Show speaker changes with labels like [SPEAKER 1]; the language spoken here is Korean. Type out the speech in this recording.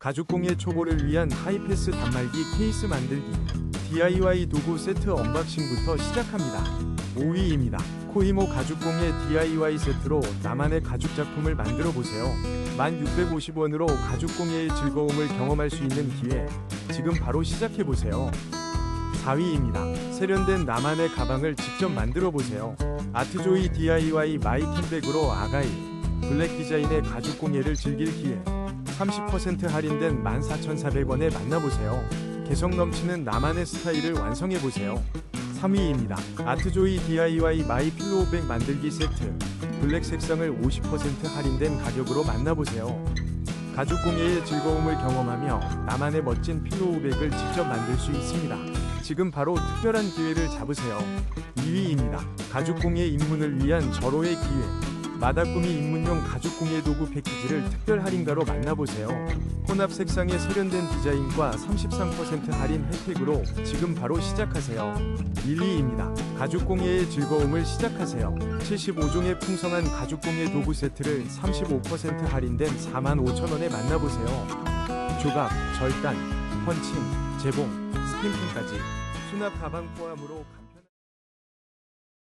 [SPEAKER 1] 가죽공예 초보를 위한 하이패스 단말기 케이스 만들기 DIY 도구 세트 언박싱부터 시작합니다. 5위입니다. 코히모 가죽공예 DIY 세트로 나만의 가죽 작품을 만들어 보세요. 1650원으로 가죽공예의 즐거움을 경험할 수 있는 기회. 지금 바로 시작해 보세요. 4위입니다. 세련된 나만의 가방을 직접 만들어 보세요. 아트조이 DIY 마이킹백으로 아가이 블랙 디자인의 가죽 공예를 즐길 기회 30% 할인된 14,400원에 만나보세요. 개성 넘치는 나만의 스타일을 완성해보세요. 3위입니다. 아트조이 DIY 마이 필로우백 만들기 세트 블랙 색상을 50% 할인된 가격으로 만나보세요. 가죽 공예의 즐거움을 경험하며 나만의 멋진 필로우백을 직접 만들 수 있습니다. 지금 바로 특별한 기회를 잡으세요. 2위입니다. 가죽 공예 입문을 위한 절호의 기회. 마다꾸미 입문용 가죽 공예 도구 패키지를 특별 할인가로 만나보세요. 혼합 색상의 세련된 디자인과 33% 할인 혜택으로 지금 바로 시작하세요. 1위입니다. 가죽 공예의 즐거움을 시작하세요. 75종의 풍성한 가죽 공예 도구 세트를 35% 할인된 45,000원에 만나보세요. 조각, 절단, 펀칭, 재봉, 스탬핑까지 수납 가방 포함으로 감-